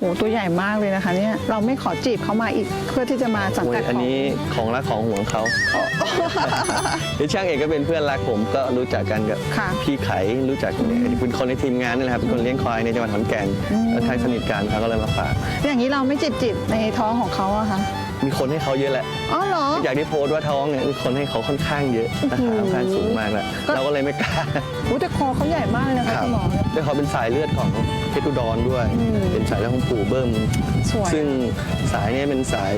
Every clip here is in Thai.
โอ้ตัวใหญ่มากเลยนะคะเนี่ยเราไม่ขอจีบเขามาอีกเพื่อที่จะมาสังโอ้กัยดอันของนี้ของรักของห่วงเขาหรือช่างเอกก็เป็นเพื่อนรักผมก็รู้จักกันกับค่ะพี่ไขรู้จักเป็นคนในทีมงานนี่แหละครับเป็นคนเลี้ยงควายในจังหวัดขอนแก่นแล้วทางสนิทกันเขาก็เลยมาฝากอย่างนี้เราไม่จีบจีบในท้องของเขาอะคะ มีคนให้เขาเยอะแหละ อ๋อเหรอ อยากที่โพสต์ว่าท้องเนี่ยมีคนให้เขาค่อนข้างเยอะราคาค่อนข้างสูงมากแล้วก็ เราก็เลยไม่กล้าอู้แต่คอเขาใหญ่มากเลยนะคะคุณหมอ ด้วยเขาเป็นสายเลือดของเพชรอุดรด้วย อืมเป็นสายเลือดของปู่เบิ้ม สวย ซึ่งสายเนี้เป็นสาย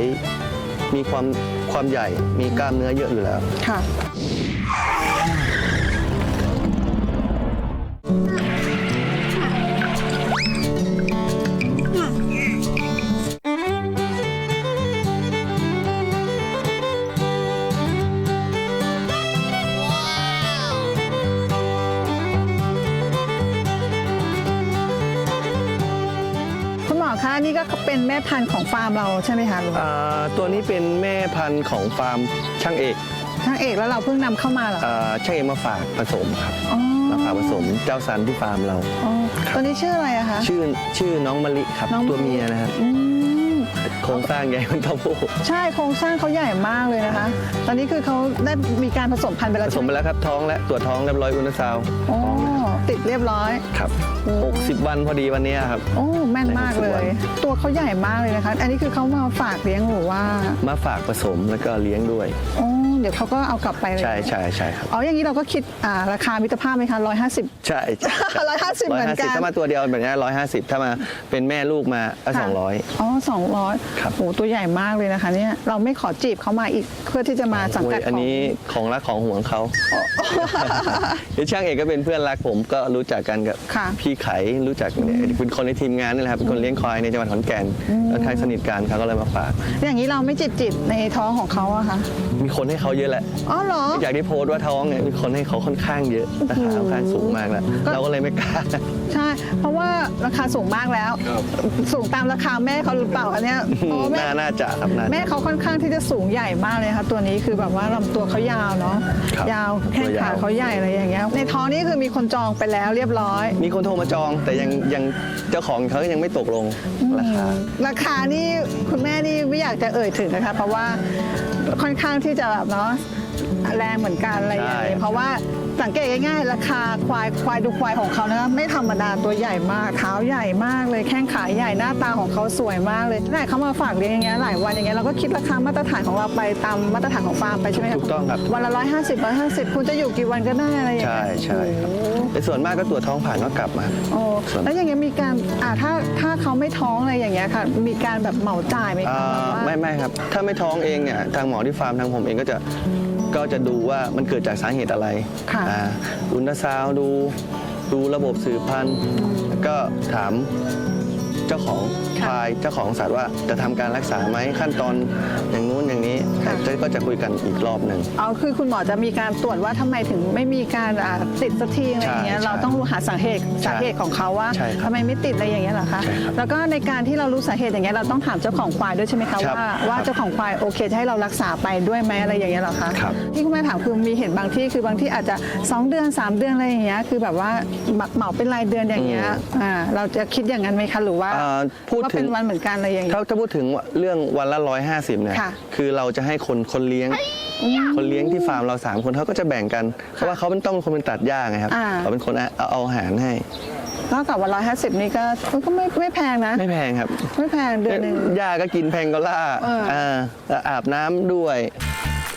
มีความความใหญ่ มีกล้ามเนื้อเยอะอยู่แล้ว ค่ะ นี่ก็เป็นแม่พันธุ์ของฟาร์มเราใช่ไหมคะหรือว่าอ่าตัวนี้เป็นแม่พันธุ์ของฟาร์มช่างเอกช่างเอกแล้วเราเพิ่งนำเข้ามาเหรออ่าช่างเอกมาฝากผสมครับอ๋อมาฝากผสมเจ้าซันที่ฟาร์มเรา อ๋อตัวนี้ชื่ออะไรอะคะ ชื่อชื่อน้องมะลิครับน้องมะลิ ตัวเมียนะครับ อืม โครงสร้างใหญ่เหมันเต้าหู้ใช่โครงสร้างเขาใหญ่มากเลยนะคะ ตอนนี้คือเขาได้มีการผสมพันธุ์ไปผแล้วสมไปแล้วครับท้องและตรวจท้องเรียบร้อยอุลตราซาวด์โอ้ติดเรียบร้อย ครับโอ้ 60 วันพอดีวันเนี้ยครับ โอ้แม่นมากเลในหกสิบวัย น ตัวเขาใหญ่มากเลยนะคะ อันนี้คือเขามาฝากเลี้ยงหรือว่ามาฝากผสมแล้วก็เลี้ยงด้วย โอ้ เดี๋ยวเขาก็เอากลับไปเลยใช่ใช่ใช่ครับอ๋ออย่างนี้เราก็คิดอ่าราคามิตรภาพไหมคะร้อยห้าสิบ ใช่ใช่ใช่ร้อยห้าสิบเหมือนกัน 150ถ้ามาตัวเดียวแบบนี้ร้อยห้าสิบถ้ามาเป็นแม่ลูกมาสองร้อย อ๋อสองร้อยครับ โอ้ตัวใหญ่มากเลยนะคะ เนี่ยเราไม่ขอจีบเขามาอีกเพื่อที่จะมาสังกัดอันของนี้ของรักของห่วงเขาหรือช่างเอกก็เป็นเพื่อนรักผมก็รู้จักกันกับค่ะ พี่ไขรู้จักเป็นคนในทีมงานนี่แหละครับเป็นคนเลี้ยงควายในจังหวัดขอนแก่นแล้วทางสนิทกันเขาก็เลยมาฝาก อย่างนี้เราไม่จีบจีบในท้องของเขาอะคะ มีคนให้เขาเยอะแหละอ๋อเหรอ อยากที่โพสต์ว่าท้องเนี่ยมีคนให้เขาค่อนข้างเยอะราคาค่อนข้างสูงมากแล้วก็ เราก็เลยไม่กล้า ใช่ เพราะว่าราคาสูงมากแล้ว สูงตามราคาแม่เขาหรือเปล่าอันเนี้ยเพราะว่าแม่น่าน่าจะครับน่าจะ แม่เขาค่อนข้างที่จะสูงใหญ่มากเลยค่ะตัวนี้คือแบบว่าลำตัวเขายาวเนาะครับยาวแข้งตัวยาว ขาเขาใหญ่อะไรอย่างเงี้ยในท้องนี่คือมีคนจองไปแล้วเรียบร้อย มีคนโทรมาจองแต่ยังยังเจ้าของเขายังไม่ตกลงราคา ราคานี่คุณแม่นี่ไม่อยากจะเอ่ยถึงนะคะ เพราะว่า ค่อนข้างที่จะแบบเนาะแรงเหมือนกันอะไรอย่างใช่เงี้ยเพราะว่า สังเกตง่ายๆ ราคาควายควายดูควายของเขานะไม่ธรรมดาตัวใหญ่มากเท้าใหญ่มากเลยแข้งขาใหญ่หน้าตาของเขาสวยมากเลยแต่เขามาฝากเลี้ยงอย่างเงี้ยหลายวันอย่างเงี้ยเราก็คิดราคามาตรฐานของเราไปตามมาตรฐานของฟาร์มไปใช่ไหมคะถูกต้องครับ วันละร้อยห้าสิบร้อยห้าสิบคุณจะอยู่กี่วันก็ได้อะไรอย่างใช่เงี้ยใช่ครับโอ้โหแต่ส่วนมากก็ตรวจท้องผ่านก็กลับมาโอ้ส่วนแล้วอย่างเงี้ยมีการอ่าถ้าถ้าเขาไม่ท้องอะไรอย่างเงี้ยค่ะ มีการแบบเหมาจ่ายไหมอ่คะแบบาว่าไม่ไม่ครับ ถ้าไม่ท้องเองเนี่ยทางหมอที่ฟาร์มทางผมเองก็จะ ก็จะดูว่ามันเกิดจากสาเหตุอะไรค่ะอ่าอุลตราซาวด์ดูดูระบบสืบพันธุ์แล้วก็ถาม เจ้าของควายเจ้าของสัตว์ว่าจะทำการรักษาไหมขั้นตอนอย่างนู้นอย่างนี้ค่ะแต่ก็จะคุยกันอีกรอบหนึ่ง เอาคือคุณหมอจะมีการตรวจว่าทำไมถึงไม่มีการอ่าติดสักทีอะไรอย่างเงี้ยใช่เราต้องรู้หาสาเหตุใช่สาเหตุของเขาว่าใช่ครับทำไมไม่ติดอะไรอย่างเงี้ยเหรอคะใช่ครับแล้วก็ในการที่เรารู้สาเหตุอย่างเงี้ยเราต้องถามเจ้าของควายด้วยใช่ไหมคะครับว่าว่าครับเจ้าของควายโอเคจะให้เรารักษาไปด้วยไหมอะไรอย่างเงี้ยเหรอคะครับ ที่คุณแม่ถามคือมีเห็นบางที่คือบางที่อาจจะสองเดือนสามเดือนอะไรอย่างเงี้ยคือแบบว่าเหมาเป็นรายเดือนอย่างเงี้ยอ่าเราจะคิดอย่างนั้นไหมคะหรือว่าอ่าพูดว่าถึเป็งนวันเหมือนกันอะไรอย่างเงี้ยถ้าถ้าพูดถึงเรื่องวันละร้อยห้าสิบเนี่ยค่ะ คือเราจะให้คนคนเลี้ยง คนเลี้ยงที่ฟาร์มเราสามคนเขาก็จะแบ่งกัน เพราะว่าเขาเป็นต้องเป็นคนเป็นตัดหญ้าไงครับอ่า เขาเป็นคนเอาเอาอาหารให้เท่ากับวันร้อยห้าสิบนี่ก็ก็ไม่ไม่แพงนะ ไม่แพงครับไม่แพงเดือนหนึ่ง หญ้าก็กินแพงกอล่าเอออ่าแล้วอาบน้ำด้วย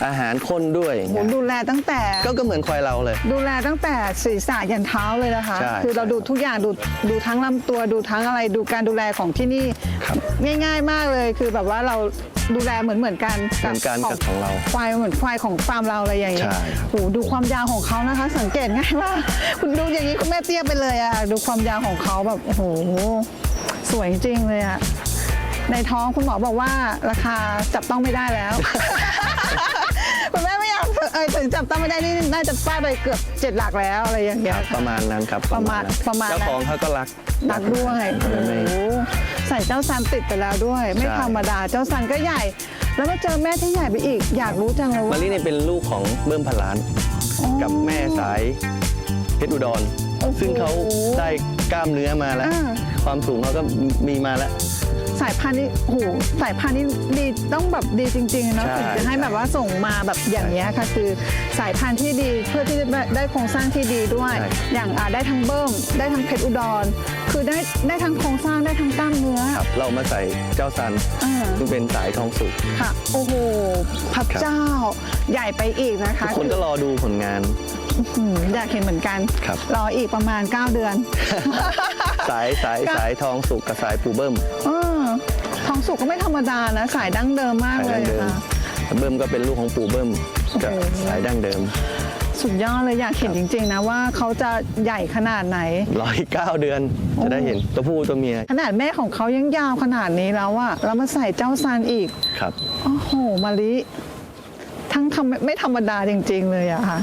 อาหารข้นด้วยโหดูแลตั้งแต่ ก็ก็เหมือนควายเราเลย ดูแลตั้งแต่ศีรษะยันเท้าเลยนะคะ ใช่คือเราใช่ดูทุกอย่างดูดูทั้งลำตัวดูทั้งอะไรดูการดูแลของที่นี่ครับ ง่าย ๆ มากเลยคือแบบว่าเราดูแลเหมือนเหมือนกันเหมือนกันกับของเราควายเหมือนควายของฟาร์มเราอะไรอย่างเงี้ยใช่ครับ โหดูความยาวของเขานะคะ สังเกตง่ายมากคุณดูอย่างนี้คุณแม่เตี้ยไปเลยอะดูความยาวของเขาแบบโอ้โหสวยจริงเลยอะในท้องคุณหมอบอกว่าราคาจับต้องไม่ได้แล้ว คุณแม่ไม่อยากเอยถึงจับต้องไม่ได้นี่น่าจะฟาดไปเกือบเจ็ดหลักแล้วอะไรอย่างเงี้ย ประมาณนั้นครับประมาณนั้นประมาณนั้นเจ้าของเขาก็รักรักด้วยไม่โอ้ไม่โหใส่เจ้าซันติดไปแล้วด้วย ไม่ใช่ ธรรมดาเจ้าซันก็ใหญ่ แล้วมาเจอแม่ที่ใหญ่ไปอีก อยากรู้จังเลยมาว่ารีเนี่ยเป็นลูกของเบิ้มพันล้าน กับแม่สายเพชรอุดร โอ้โหซึ่งเขาได้กล้ามเนื้อมาแล้ว อ่า ความสูงเขาก็มีมาแล้ว สายพันธุ์นี่โอ้โหสายพันธุ์นี่ดีต้องแบบดีจริงๆเนาะใช่ถึงจะให้แบบว่าส่งมาแบบอย่างนี้ยค่ะ คือสายพันธุ์ที่ดีเพื่อที่จะได้โครงสร้างที่ดีด้วย ใช่ อย่างอ่าได้ทั้งเบิ้มได้ทั้งเพชรอุดร คือได้ได้ทั้งโครงสร้างได้ทั้งกล้ามเนื้อ ครับเรามาใส่เจ้าซันอ่า ซึ่งเป็นสายทองสุก ค่ะ โอ้โหพระเจ้า ใหญ่ไปอีกนะคะทุกคนก็รอดูผลงาน อืมอยากเห็นเหมือนกัน ครับ รออีกประมาณ 9 เดือน สายสายค่ะสายทองสุกกับสายปูเบิ้ม เออทอง สุกก็ไม่ธรรมดานะสายดั้งเดิมมากสายเลดั้ยงเดิมค่ะเบิ้มก็เป็นลูกของปูเบิ้มกับโอ้โหสายดั้งเดิม สุดยอดเลยอยากเห็นจริง ๆ นะว่าเขาจะใหญ่ขนาดไหนร้อยเก้าเดือนจะได้เห็นตัวผู้ตัวเมีย ขนาดแม่ของเขายังยาวขนาดนี้แล้วอะแล้วมาใส่เจ้าซันอีกครับโอ้โหมาลิทั้งทำไม่ธรรมดาจริง ๆ เลยอะค่ะ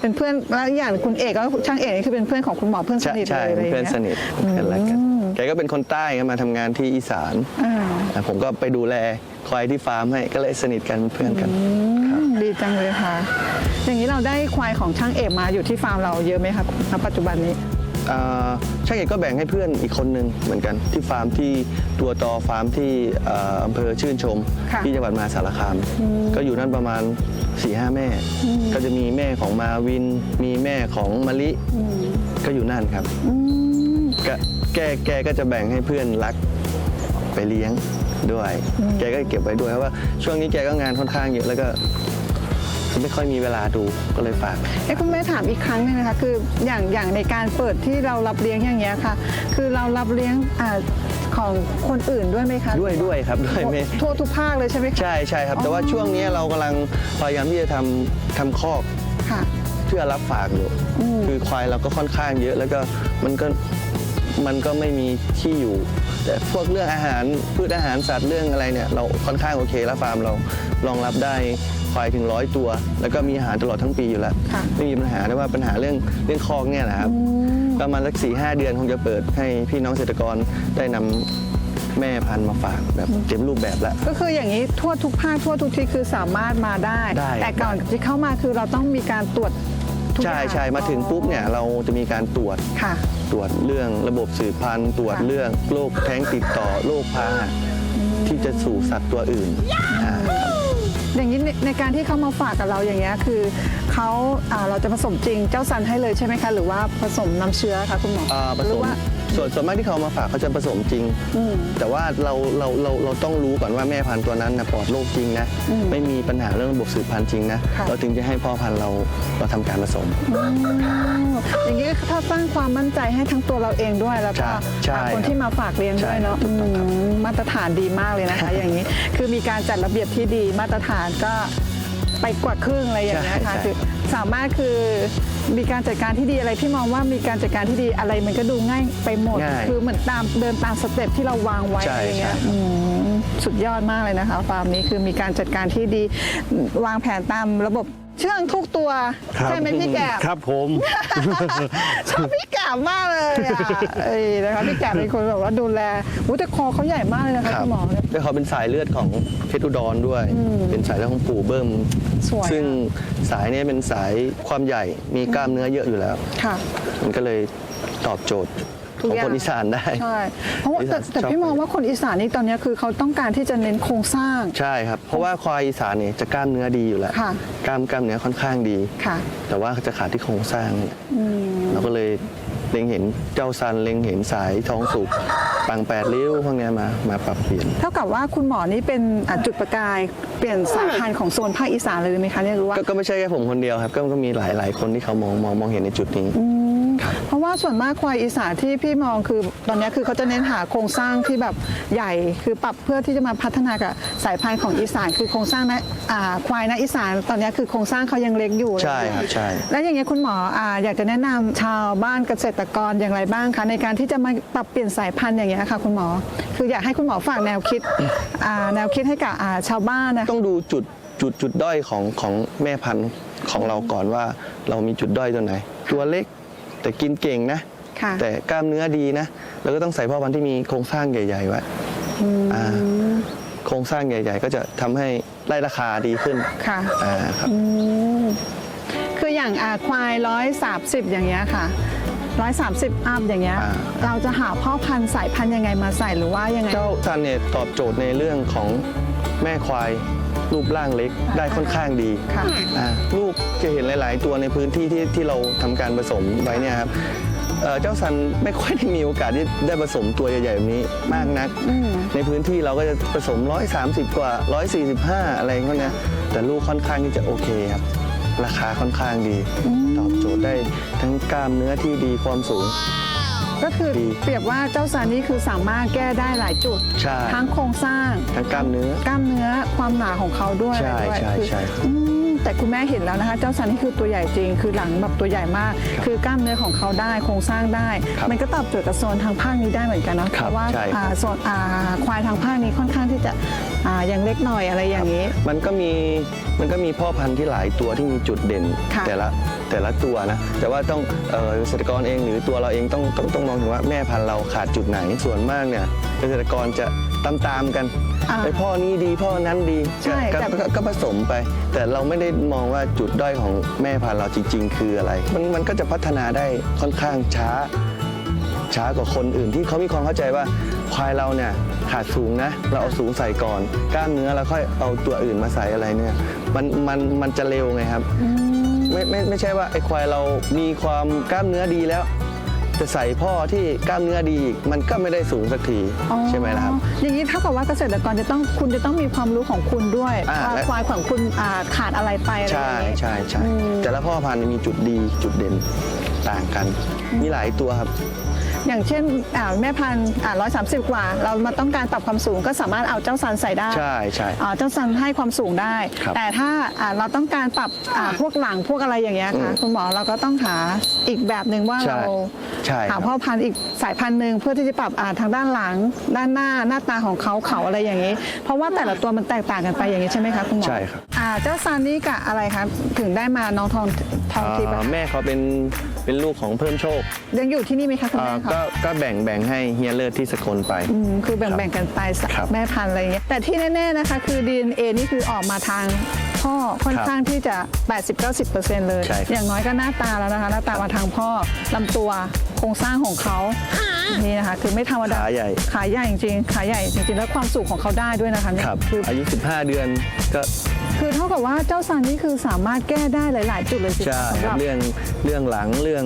เป็นเพื่อนแล้วอย่างคุณเอกก็ช่างเอกนี่คือเป็นเพื่อนของคุณหมอเพื่อนสใช่นิทใช่เลยเป็นเพื่อนสนิทเพื่อนรักกัน แกก็เป็นคนใต้ก็มาทำงานที่อีสานอ่าอะผมก็ไปดูแลควายที่ฟาร์มให้ก็เลยสนิทกันเป็นเพื่อนกัน อืมดีจังเลยค่ะ อย่างนี้เราได้ควายของช่างเอกมาอยู่ที่ฟาร์มเราเยอะไหมครับณปัจจุบันนี้ อ่าช่างเอกก็แบ่งให้เพื่อนอีกคนนึงเหมือนกันที่ฟาร์มที่ตัวตอฟาร์มที่เอ่ออำเภอชื่นชม ค่ะที่จังหวัดมหาสารคาม ก็อยู่นั่นประมาณ4ี่ห้าแม่ ก็จะมีแม่ของมาวิน มีแม่ของมะลิ ก็อยู่นั่นครับอืมก็ แกแกก็จะแบ่งให้เพื่อนรักไปเลี้ยงด้วย แกก็เก็บไว้ด้วยเพราะว่าช่วงนี้แกก็งานค่อนข้างเยอะแล้วก็ไม่ค่อยมีเวลาดูก็เลยฝากเอ้คุณแม่ถามอีกครั้งหนึงนะคะคืออย่างอย่างในการเปิดที่เรารับเลี้ยงอย่างเงี้ยค่ะ คือเรารับเลี้ยงอาของคนอื่นด้วยไหมคะ ด้วยด้วยครับด้วยไม่ทั่วทุกภาคเลยใช่ไหมคะใช่ใช่ครับ แต่ว่าช่วงนี้เรากำลังพยายามที่จะทำทำคอกค่ะเพื่อรับฝากอยู่อืมคือควายเราก็ค่อนข้างเยอะแล้วก็มันก็ มันก็ไม่มีที่อยู่ แต่พวกเรื่องอาหารพืชอาหารสัตว์เรื่องอะไรเนี่ย เราค่อนข้างโอเคแล้วฟาร์มเรารองรับได้ควายถึงร้อยตัว แล้วก็มีอาหารตลอดทั้งปีอยู่แล้วค่ะไม่มีปัญหาแต่ว่าปัญหาเรื่องเรื่องคอกเนี่ยนะครับอืมประมาณสักสี่ห้าเดือนคงจะเปิดให้พี่น้องเกษตรกรได้นำแม่พันธุ์มาฝากแบบเต็มรูปแบบแล้ว ก็คืออย่างนี้ทั่วทุกภาคทั่วทุกที่คือสามารถมาได้ได้แต่ก่อนที่เข้ามาคือเราต้องมีการตรวจทุกอใช่ย่างใช่มาถึงปุ๊บเนี่ยเราจะมีการตรวจค่ะ ตรวจเรื่องระบบสืบพันธุ์ตรวจเรื่องโรคแท้งติดต่อโรคพาหะที่จะสู่สัตว์ตัวอื่น อ่าครับอย่างนี้ในในการที่เขามาฝากกับเราอย่างเงี้ยคือเขาอ่าเราจะผสมจริงเจ้าซันให้เลยใช่ไหมคะ หรือว่าผสมน้ำเชื้อคะคุณหมออ่าผหสรือมว่า ส่วนส่วนมากที่เขาเอามาฝากเขาจะผสมจริง อืมแต่ว่าเราเราเราเราต้องรู้ก่อนว่าแม่พันธุ์ตัวนั้นนะปลอดโรคจริงนะอืมไม่มีปัญหาเรื่องระบบสืบพันธุ์จริงนะค่ะ เราถึงจะให้พ่อพันธุ์เราเราทำการผสมอ๋ออย่างนี้ก็ถ้าสร้างความมั่นใจให้ทั้งตัวเราเองด้วยแล้วก็ใช่ใช่อ่าคนที่มาฝากเลี้ยงด้วยเนาะใช่ถูกต้องครับ อืมมาตรฐานดีมากเลยนะคะ อย่างนี้คือมีการจัดระเบียบที่ดีมาตรฐานก็ไปกว่าครึ่งอะไรอย่างเงี้ยค่ะคือสามารถคือมีการจัดการที่ดีอะไรพี่มองว่ามีการจัดการที่ดีอะไรมันก็ดูง่ายไปหมด ง่ายคือเหมือนตามเดินตามสเต็ปที่เราวางไว้ใช่อะไรเงี้ยใช่ อืมสุดยอดมากเลยนะคะฟาร์มนี้คือมีการจัดการที่ดีวางแผนตามระบบ เชื่องทุกตัว ครับใช่ไหมพี่แกบ ครับผม ชอบพี่แกบมากเลยอะเอ้ยนะคะพี่แกบเป็นคนแบบว่าดูแลอุ้ยแต่คอเขาใหญ่มากเลยนะคะครับคุณหมอเนี่ยแล้วเขาเป็นสายเลือดของเพชรอุดรด้วยเป็นสายเลือดของปู่เบิ้ม สวยอะ ซึ่งสายเนี้เป็นสายความใหญ่ มีกล้ามเนื้อเยอะอยู่แล้ว ค่ะ มันก็เลยตอบโจทย์ ทุกของอย่างคนอีสานได้ ใช่เพราะว่าแต่อีสานแต่ชอบ พี่มองว่าคนอีสานนี่ตอนเนี้ยคือเขาต้องการที่จะเน้นโครงสร้าง ใช่ครับ เพราะว่าควายอีสานเนี่ยจะกล้ามเนื้อดีอยู่แล้ว ค่ะ กล้ามกล้ามเนื้อค่อนข้างดี ค่ะแต่ว่าจะขาดที่โครงสร้างนี่แหละอืมเราก็เลยเล็งเห็นเจ้าซันเล็งเห็นสายทองสุกปังแปดริ้วพวกเนี้ยมามาปรับเปลี่ยน เท่ากับว่าคุณหมอนี่เป็นอะจุดประกายเปลี่ยนสายพันธุ์ของโซนภาคอีสานเลยไหมคะเนี่ยหรือว่าก็ก็ไม่ใช่แค่ผมคนเดียวครับ ก็ก็มีหลายหลายคนที่เขามองมองมองเห็นในจุดนี้ อืม เพราะว่าส่วนมากควายอีสานที่พี่มองคือตอนเนี้ยคือเขาจะเน้นหาโครงสร้างที่แบบใหญ่คือปรับเพื่อที่จะมาพัฒนากับสายพันธุ์ของอีสาน คือโครงสร้างนะอ่าควายนะอีสาน ตอนเนี้ยคือโครงสร้างเขายังเล็กอยู่ใช่ครับใช่ แล้วอย่างเงี้ยคุณหมออ่าอยากจะแนะนำชาวบ้านเกษตรกรอย่างไรบ้างคะในการที่จะมาปรับเปลี่ยนสายพันธุ์อย่างเงี้ยค่ะคุณหมอ คืออยากให้คุณหมอฝากแนวคิดอ่าแนวคิดให้กับอ่าชาวบ้านนะต้องดูจุดจุดจุดด้อยของของแม่พันธุ์ของเราก่อนว่าเรามีจุดด้อยตัวไหน ตัวเล็ก แต่กินเก่งนะ ค่ะแต่กล้ามเนื้อดีนะ แล้วก็ต้องใส่พ่อพันธุ์ที่มีโครงสร้างใหญ่ ๆ ไว้อ่า โครงสร้างใหญ่ ๆ ก็จะทำให้ไล่ราคาดีขึ้นค่ะ อ่าครับ อืมคืออย่างอ่าควายร้อยสาสิบอย่างเงี้ยค่ะ130อัพอย่างเงี้ย อ่า เราจะหาพ่อพันธุ์สายพันธุ์ยังไงมาใส่หรือว่ายังไง เจ้าซันเนี่ยตอบโจทย์ในเรื่องของแม่ควาย รูปร่างเล็กได้ค่อนข้างดีค่ะอ่าลูกจะเห็นหลาย ๆ ตัวในพื้นที่ที่ที่เราทำการผสมไว้เนี่ยครับเอ่อเจ้าซันไม่ค่อยได้มีโอกาสที่ได้ผสมตัวใหญ่ๆแบบนี้มากนัก อืม ในพื้นที่เราก็จะผสม 130 กว่า 145 อะไรพวกเนี้ยแต่ลูกค่อนข้างที่จะโอเคครับ ราคาค่อนข้างดี ตอบโจทย์ได้ทั้งกล้ามเนื้อที่ดีความสูง ก็คือดี เปรียบว่าเจ้าซันนี่คือสามารถแก้ได้หลายจุด ใช่ ทั้งโครงสร้าง ทั้งกล้ามเนื้อ กล้ามเนื้อความหนาของเขาด้วยใช่อะไรด้วยใช่คือใช่อืม แต่คุณแม่เห็นแล้วนะคะ เจ้าซันนี่คือตัวใหญ่จริง คือหลังแบบตัวใหญ่มากครับคือกล้ามเนื้อของเขาได้โครงสร้างได้ ครับมันก็ตอบโจทย์กับโซนทางภาคนี้ได้เหมือนกันเนาะคเพรับราะว่าใช่อ่าโซนอ่าควายทางภาคนี้ค่อนข้างที่จะอ่ายังเล็กหน่อยอะไรอย่างนี้ มันก็มีมันก็มีพ่อพันธุ์ที่หลายตัวที่มีจุดเด่น ค่ะ แต่ละแต่ละตัวนะ แต่ว่าต้องเอ่อเกษตรกรเองหรือตัวเราเองต้องต้องต้องมองถึงว่าแม่พันธุ์เราขาดจุดไหนส่วนมากเนี่ยเกษตรกรจะ ตามตามๆกันอ่าไอพ่อนี้ดีพ่อนั้นดีใช่ก็แต่ก็ก็ก็ผสมไป แต่เราไม่ได้มองว่าจุดด้อยของแม่พันธุ์เราจริง ๆ คืออะไร มันมันก็จะพัฒนาได้ค่อนข้างช้า ช้ากว่าคนอื่นที่เขามีความเข้าใจว่าควายเราเนี่ยขาดสูงนะ เราเอาสูงใส่ก่อน กล้ามเนื้อแล้วค่อยเอาตัวอื่นมาใส่อะไรเนี่ยมันมันมันจะเร็วไงครับอืมไม่ไม่ไม่ใช่ว่าไอ้ควายเรามีความกล้ามเนื้อดีแล้ว จะใส่พ่อที่กล้ามเนื้อดีอีกมันก็ไม่ได้สูงสักทีอ๋อใช่ไหมล่ะครับ อย่างนี้เท่ากับว่าเกษตรกรจะต้องคุณจะต้องมีความรู้ของคุณด้วยอ่าว่าและ ควายของคุณอ่าขาดอะไรไปอะไรอใช่ย่างนี้ ใช่ใช่อืม แต่ละพ่อพันธุ์มีจุดดีจุดเด่นต่างกัน มีหลายตัวครับ อย่างเช่นอ่าแม่พันธุ์ร้อยสามสิบกว่า เรามาต้องการปรับความสูงก็สามารถเอาเจ้าซันใส่ได้ใช่ใช่ อ่าเจ้าซันให้ความสูงได้ ครับแต่ถ้าอ่าเราต้องการปรับอ่าพวกหลังพวกอะไรอย่างเงี้ยค่ะอืมคุณหมอเราก็ต้องหาอีกแบบหนึ่งว่าใช่เราใช่คหารับพ่อพันธุ์อีกสายพันธุ์หนึ่งเพื่อที่จะปรับอ่าทางด้านหลัง ด้านหน้าหน้าตาของเขาเขาอะไรอย่างนี้ เพราะว่าแต่ละตัวมันแตกต่างกันไปอย่างนี้ใช่ไหมคะคุณหมอใช่ครับ อ่าเจ้าซันนี่กับอะไรครับถึงได้มาน้องทองทองทิพย์อะอ่าคะ แม่เขาเป็น เป็นลูกของเพิ่มโชคยังอยู่ที่นี่ไหมคะคุณอ่าแม่คะก็ก็แบ่งแบ่งให้เฮียเลิศที่สกลไป อืมคือแบ่งๆกันไปสักครับแม่พันธุ์อะไรเงี้ยแต่ที่แน่ๆนะคะคือ DNA นี่คือออกมาทางพ่อค่อนครับข้างที่จะ 80-90%เลย ใช่ครับ อย่างน้อยก็หน้าตาแล้วนะคะ หน้าตามาทางพ่อลำตัวโครงสร้างของเขานี่นะคะคือไม่ธรรมดา ขาใหญ่ ขาใหญ่จริงๆ ขาใหญ่จริงๆ แล้วความสูงของเขาได้ด้วยนะคะเนี่ยครับคืออายุ 15 เดือนก็ คือเท่ากับว่าเจ้าซันนี่คือสามารถแก้ได้หลาย ๆ จุดเลยสิใช่สำคหรัรับบเรื่องเรื่องหลังเรื่อง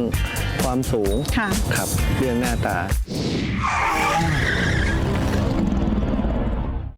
ความสูงค่ะ ครับ เรื่องหน้าตา